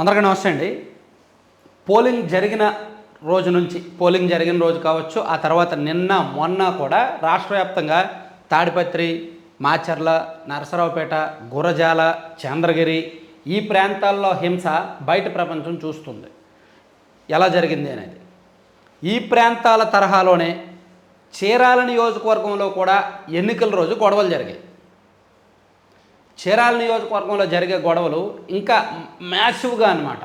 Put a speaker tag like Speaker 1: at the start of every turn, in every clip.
Speaker 1: అందరికీ నమస్తే అండి. పోలింగ్ జరిగిన రోజు నుంచి పోలింగ్ జరిగిన రోజు కావచ్చు ఆ తర్వాత నిన్న మొన్న కూడా రాష్ట్ర వ్యాప్తంగా తాడిపత్రి మాచర్ల నరసరావుపేట గురజాల చంద్రగిరి ఈ ప్రాంతాల్లో హింస బయట ప్రపంచం చూస్తుంది. ఎలా జరిగింది అనేది. ఈ ప్రాంతాల తరహాలోనే చీరాల నియోజకవర్గంలో కూడా ఎన్నికల రోజు గొడవలు జరిగాయి. చీరాల నియోజకవర్గంలో జరిగే గొడవలు ఇంకా మ్యాసివ్గా అన్నమాట.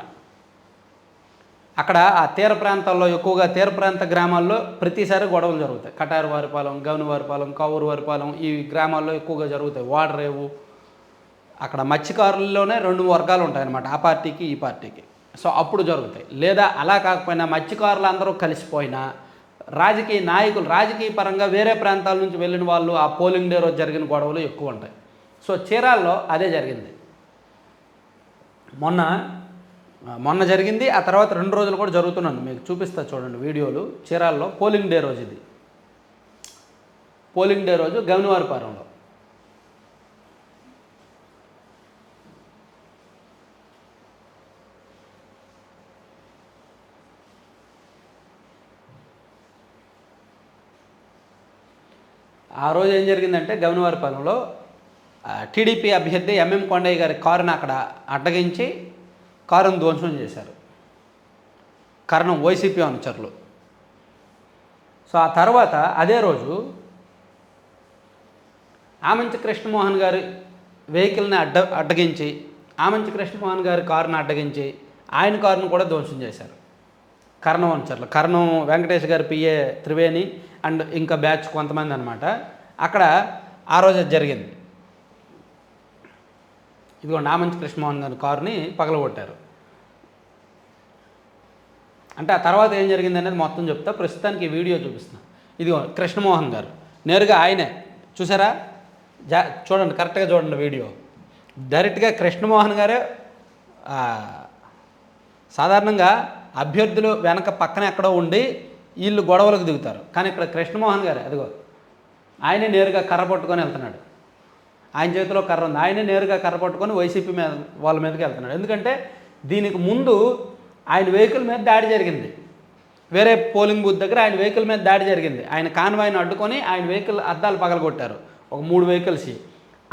Speaker 1: అక్కడ ఆ తీర ప్రాంతాల్లో ఎక్కువగా తీర ప్రాంత గ్రామాల్లో ప్రతిసారి గొడవలు జరుగుతాయి. కటారు వారిపాలెం గవనవారిపాలెం కౌరు వారిపాలెం ఈ గ్రామాల్లో ఎక్కువగా జరుగుతాయి. వాడరేవు అక్కడ మత్స్యకారుల్లోనే రెండు వర్గాలు ఉంటాయన్నమాట. ఆ పార్టీకి ఈ పార్టీకి. సో అప్పుడు జరుగుతాయి. లేదా అలా కాకపోయినా మత్స్యకారులు అందరూ కలిసిపోయినా రాజకీయ నాయకులు రాజకీయ పరంగా వేరే ప్రాంతాల నుంచి వెళ్ళిన వాళ్ళు ఆ పోలింగ్ డే రోజు జరిగిన గొడవలు ఎక్కువ ఉంటాయి. సో చీరాల్లో అదే జరిగింది. మొన్న మొన్న జరిగింది ఆ తర్వాత రెండు రోజులు కూడా జరుగుతున్నాను. మీకు చూపిస్తా చూడండి వీడియోలు. చీరాల్లో పోలింగ్ డే రోజు ఇది. పోలింగ్ డే రోజు గవనివారిపాలెంలో ఆ రోజు ఏం జరిగిందంటే గవనివారిపాలెంలో టీడీపీ అభ్యర్థి ఎంఎం కొండయ్య గారి కారుని అక్కడ అడ్డగించి కారును ధ్వంసం చేశారు. కారణం వైసీపీ అనుచరులు. సో ఆ తర్వాత అదే రోజు ఆమంచి కృష్ణమోహన్ గారి వెహికల్ని అడ్డ అడ్డగించి ఆమంచి కృష్ణమోహన్ గారి కారుని అడ్డగించి ఆయన కారును కూడా ధ్వంసం చేశారు. కర్ణం అనుచరులు. కర్ణం వెంకటేష్ గారి పిఏ త్రివేణి అండ్ ఇంకా బ్యాచ్ కొంతమంది అనమాట అక్కడ ఆ రోజు జరిగింది. ఇదిగో నామంచి కృష్ణమోహన్ గారి కారుని పగలగొట్టారు. అంటే ఆ తర్వాత ఏం జరిగింది అనేది మొత్తం చెప్తా. ప్రస్తుతానికి ఈ వీడియో చూపిస్తున్నా. ఇదిగో కృష్ణమోహన్ గారు నేరుగా ఆయనే. చూసారా? జా చూడండి కరెక్ట్గా చూడండి వీడియో. డైరెక్ట్గా కృష్ణమోహన్ గారే సాధారణంగా అభ్యర్థులు వెనక పక్కన ఎక్కడో ఉండి వీళ్ళు గొడవలకు దిగుతారు. కానీ ఇక్కడ కృష్ణమోహన్ గారే అదిగో ఆయనే నేరుగా కర్ర పట్టుకొని వెళ్తున్నాడు. ఆయన చేతిలో కర్ర ఉంది. ఆయనే నేరుగా కర్ర పట్టుకొని వైసీపీ మీద వాళ్ళ మీదకి వెళ్తున్నాడు. ఎందుకంటే దీనికి ముందు ఆయన వెహికల్ మీద దాడి జరిగింది. వేరే పోలింగ్ బూత్ దగ్గర ఆయన వెహికల్ మీద దాడి జరిగింది. ఆయన కాన్వాయ్ని అడ్డుకొని ఆయన వెహికల్ అద్దాలు పగలగొట్టారు. ఒక మూడు వెహికల్స్.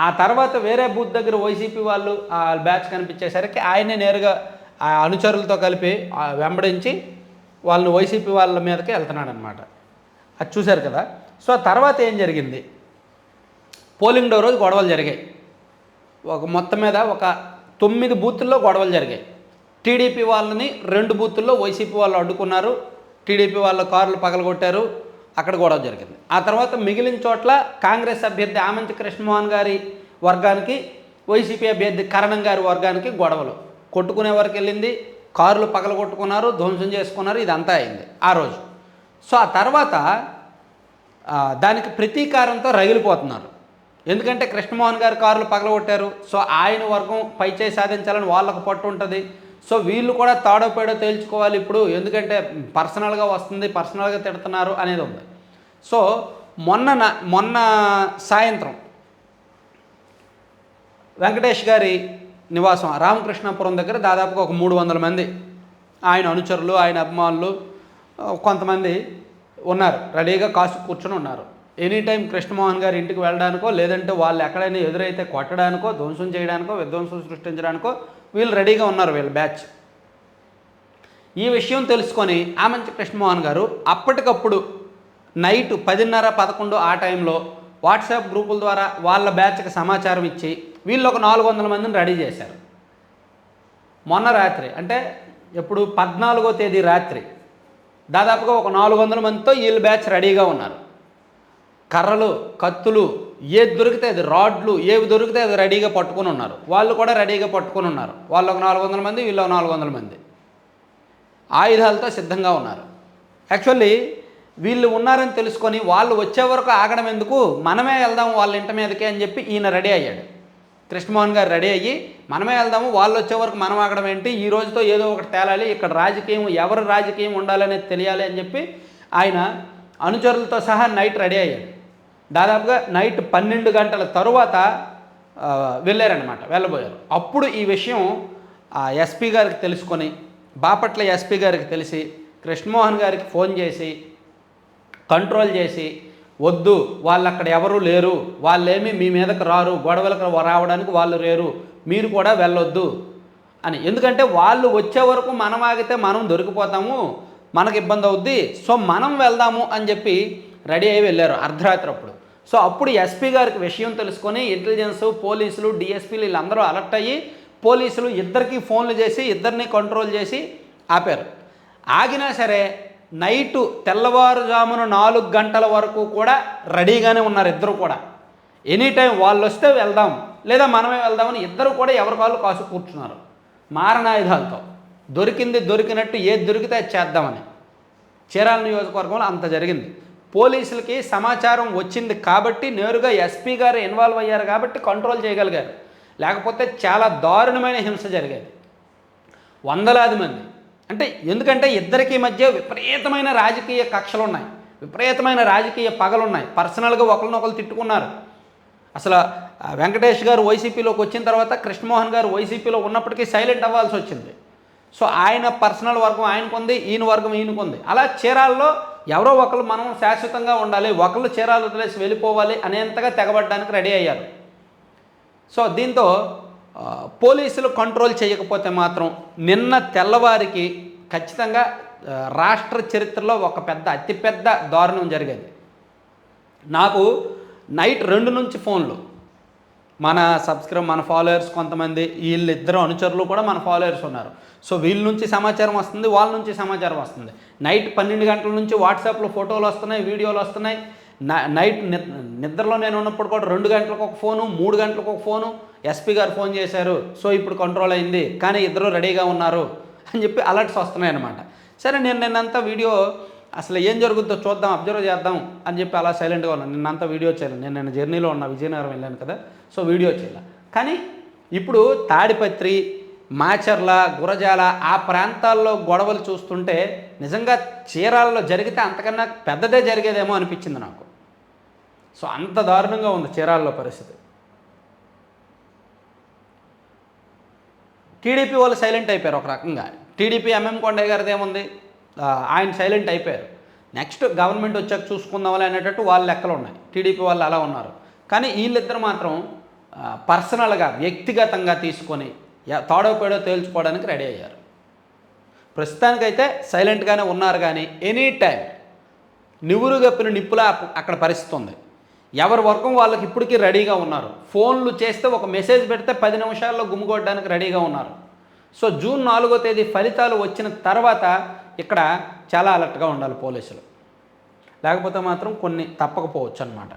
Speaker 1: ఆ తర్వాత వేరే బూత్ దగ్గర వైసీపీ వాళ్ళు ఆ బ్యాచ్ కనిపించేసరికి ఆయనే నేరుగా ఆ అనుచరులతో కలిపి వెంబడించి వాళ్ళని వైసీపీ వాళ్ళ మీదకి వెళ్తున్నాడు అనమాట అది చూశారు కదా? సో తర్వాత ఏం జరిగింది? పోలింగ్ డే రోజు గొడవలు జరిగాయి. ఒక మొత్తం మీద ఒక తొమ్మిది బూతుల్లో గొడవలు జరిగాయి. టీడీపీ వాళ్ళని రెండు బూతుల్లో వైసీపీ వాళ్ళు అడ్డుకున్నారు. టీడీపీ వాళ్ళ కార్లు పగలగొట్టారు. అక్కడ గొడవ జరిగింది. ఆ తర్వాత మిగిలిన చోట్ల కాంగ్రెస్ అభ్యర్థి ఆమంతి కృష్ణమోహన్ గారి వర్గానికి వైసీపీ అభ్యర్థి కరణం గారి వర్గానికి గొడవలు. కొట్టుకునే వరకు వెళ్ళింది. కార్లు పగలగొట్టుకున్నారు. ధ్వంసం చేసుకున్నారు. ఇదంతా అయింది ఆ రోజు. సో ఆ తర్వాత దానికి ప్రతీకారంతో రగిలిపోతున్నారు. ఎందుకంటే కృష్ణమోహన్ గారు కారులు పగలగొట్టారు. సో ఆయన వర్గం పైచేయి సాధించాలని వాళ్ళకు పట్టు ఉంటుంది. సో వీళ్ళు కూడా తాడో పేడో తేల్చుకోవాలి ఇప్పుడు. ఎందుకంటే పర్సనల్గా వస్తుంది పర్సనల్గా తిడుతున్నారు అనేది ఉంది. సో మొన్న నా- మొన్న సాయంత్రం వెంకటేష్ గారి నివాసం రామకృష్ణాపురం దగ్గర దాదాపుగా ఒక మూడు వందల మంది ఆయన అనుచరులు ఆయన అభిమానులు కొంతమంది ఉన్నారు. రెడీగా కాసు కూర్చొని ఉన్నారు. ఎనీ టైం కృష్ణమోహన్ గారి ఇంటికి వెళ్ళడానికో లేదంటే వాళ్ళు ఎక్కడైనా ఎదురైతే కొట్టడానికో ధ్వంసం చేయడానికో విధ్వంసం సృష్టించడానికో వీళ్ళు రెడీగా ఉన్నారు వీళ్ళ బ్యాచ్. ఈ విషయం తెలుసుకొని ఆమంచి కృష్ణమోహన్ గారు అప్పటికప్పుడు నైట్ పదిన్నర పదకొండు ఆ టైంలో వాట్సాప్ గ్రూపుల ద్వారా వాళ్ళ బ్యాచ్కి సమాచారం ఇచ్చి వీళ్ళు ఒక నాలుగు వందల మందిని రెడీ చేశారు. మొన్న రాత్రి అంటే ఎప్పుడు పద్నాలుగో తేదీ రాత్రి దాదాపుగా ఒక నాలుగు వందల మందితో వీళ్ళు బ్యాచ్ రెడీగా ఉన్నారు. కర్రలు కత్తులు ఏది దొరికితే అది రాడ్లు ఏవి దొరికితే అది రెడీగా పట్టుకొని ఉన్నారు. వాళ్ళు కూడా రెడీగా పట్టుకొని ఉన్నారు. వాళ్ళు ఒక నాలుగు వందల మంది వీళ్ళు ఒక నాలుగు వందల మంది. ఆయుధాలతో సిద్ధంగా ఉన్నారు. యాక్చువల్లీ వీళ్ళు ఉన్నారని తెలుసుకొని వాళ్ళు వచ్చే వరకు ఆగడం ఎందుకు? మనమే వెళ్దాము వాళ్ళ ఇంటి మీదకి అని చెప్పి ఈయన రెడీ అయ్యాడు. కృష్ణమోహన్ గారు రెడీ అయ్యి మనమే వెళ్దాము వాళ్ళు వచ్చే వరకు మనం ఆగడం ఏంటి? ఈ రోజుతో ఏదో ఒకటి తేలాలి ఇక్కడ రాజకీయం ఎవరి రాజకీయం ఉండాలనేది తెలియాలి అని చెప్పి ఆయన అనుచరులతో సహా నైట్ రెడీ అయ్యాడు. దాదాపుగా నైట్ పన్నెండు గంటల తరువాత వెళ్ళారనమాట వెళ్ళబోయారు. అప్పుడు ఈ విషయం ఆ ఎస్పీ గారికి తెలుసుకొని బాపట్ల ఎస్పీ గారికి తెలిసి కృష్ణమోహన్ గారికి ఫోన్ చేసి కంట్రోల్ చేసి వద్దు వాళ్ళు అక్కడ ఎవరు లేరు వాళ్ళేమి మీ మీదకి రారు గొడవలకు రావడానికి వాళ్ళు లేరు మీరు కూడా వెళ్ళొద్దు అని. ఎందుకంటే వాళ్ళు వచ్చే వరకు మనం ఆగితే మనం దొరికిపోతాము మనకు ఇబ్బంది అవుద్ది సో మనం వెళ్దాము అని చెప్పి రెడీ అయ్యి వెళ్ళారు అర్ధరాత్రి అప్పుడు. సో అప్పుడు ఎస్పీ గారికి విషయం తెలుసుకొని ఇంటెలిజెన్స్ పోలీసులు డిఎస్పీలు వీళ్ళందరూ అలర్ట్ అయ్యి పోలీసులు ఇద్దరికి ఫోన్లు చేసి ఇద్దరిని కంట్రోల్ చేసి ఆపారు. ఆగినా సరే నైటు తెల్లవారుజామున నాలుగు గంటల వరకు కూడా రెడీగానే ఉన్నారు ఇద్దరు కూడా. ఎనీ టైం వాళ్ళు వస్తే వెళ్దాం లేదా మనమే వెళ్దామని ఇద్దరు కూడా ఎవరి కాళ్ళు కాసు కూర్చున్నారు. మారణాయుధాలతో. దొరికింది దొరికినట్టు ఏది దొరికితే అది చేద్దామని. చీరాల నియోజకవర్గంలో అంత జరిగింది. పోలీసులకి సమాచారం వచ్చింది కాబట్టి నేరుగా ఎస్పీ గారు ఇన్వాల్వ్ అయ్యారు కాబట్టి కంట్రోల్ చేయగలిగారు. లేకపోతే చాలా దారుణమైన హింస జరిగేది. వందలాది మంది. అంటే ఎందుకంటే ఇద్దరికి మధ్య విపరీతమైన రాజకీయ కక్షలు ఉన్నాయి విపరీతమైన రాజకీయ పగలున్నాయి. పర్సనల్గా ఒకరినొకరు తిట్టుకున్నారు. అసలు వెంకటేష్ గారు వైసీపీలోకి వచ్చిన తర్వాత కృష్ణమోహన్ గారు వైసీపీలో ఉన్నప్పటికీ సైలెంట్ అవ్వాల్సి వచ్చింది. సో ఆయన పర్సనల్ వర్గం ఆయనకుంది ఈయన వర్గం ఈయనకుంది. అలా చీరాల్లో ఎవరో ఒకరు మనం శాశ్వతంగా ఉండాలి ఒకళ్ళు చీరాలు వదిలేసి వెళ్ళిపోవాలి అనేంతగా తెగబడడానికి రెడీ అయ్యారు. సో దీంతో పోలీసులు కంట్రోల్ చేయకపోతే మాత్రం నిన్న తెల్లవారికి ఖచ్చితంగా రాష్ట్ర చరిత్రలో ఒక పెద్ద అతిపెద్ద దారుణం జరిగేది. నాకు నైట్ రెండు నుంచి ఫోన్లు. మన సబ్స్క్రైబ్ మన ఫాలోయర్స్ కొంతమంది వీళ్ళిద్దరు అనుచరులు కూడా మన ఫాలోయర్స్ ఉన్నారు. సో వీళ్ళ నుంచి సమాచారం వస్తుంది వాళ్ళ నుంచి సమాచారం వస్తుంది. నైట్ పన్నెండు గంటల నుంచి వాట్సాప్లో ఫోటోలు వస్తున్నాయి వీడియోలు వస్తున్నాయి. నైట్ నిద్రలో నేను ఉన్నప్పుడు కూడా రెండు గంటలకు ఒక ఫోను మూడు గంటలకు ఒక ఫోను ఎస్పీ గారు ఫోన్ చేశారు సో ఇప్పుడు కంట్రోల్ అయింది కానీ ఇద్దరు రెడీగా ఉన్నారు అని చెప్పి అలర్ట్స్ వస్తున్నాయి అనమాట సరే నేను నిన్నంతా వీడియో అసలు ఏం జరుగుతుందో చూద్దాం అబ్జర్వ్ చేద్దాం అని చెప్పి అలా సైలెంట్గా ఉన్నాను నిన్నంతా వీడియో చేయలేదు నేను నేను జర్నీలో ఉన్నా విజయనగరం వెళ్ళాను కదా. సో వీడియో చేయలే. కానీ ఇప్పుడు తాడిపత్రి మాచర్ల గురజాల ఆ ప్రాంతాల్లో గొడవలు చూస్తుంటే నిజంగా చీరాల్లో జరిగితే అంతకన్నా పెద్దదే జరిగేదేమో అనిపించింది నాకు. సో అంత దారుణంగా ఉంది చీరాల్లో పరిస్థితి. టీడీపీ వాళ్ళు సైలెంట్ అయిపోయారు ఒక రకంగా. టీడీపీ ఎంఎం కొండయ్య గారిది ఏముంది? ఆయన సైలెంట్ అయిపోయారు. నెక్స్ట్ గవర్నమెంట్ వచ్చాక చూసుకుందాం అనేటట్టు వాళ్ళ లెక్కలు ఉన్నాయి. టీడీపీ వాళ్ళు అలా ఉన్నారు. కానీ వీళ్ళిద్దరు మాత్రం పర్సనల్గా వ్యక్తిగతంగా తీసుకొని ఎ- తాడో పేడో తేల్చుకోవడానికి రెడీ అయ్యారు. ప్రస్తుతానికైతే సైలెంట్గానే ఉన్నారు కానీ ఎనీ టైం నివురు గప్పిన నిప్పులా అక్కడ పరిస్థితి ఉంది ఎవరి వర్గం వాళ్ళకి ఇప్పటికీ రెడీగా ఉన్నారు. ఫోన్లు చేస్తే ఒక మెసేజ్ పెడితే పది నిమిషాల్లో గుమ్ముకొట్టడానికి రెడీగా ఉన్నారు. సో జూన్ నాలుగో తేదీ ఫలితాలు వచ్చిన తర్వాత ఇక్కడ చాలా అలర్ట్గా ఉండాలి పోలీసులు. లేకపోతే మాత్రం కొన్ని తప్పకపోవచ్చు అనమాట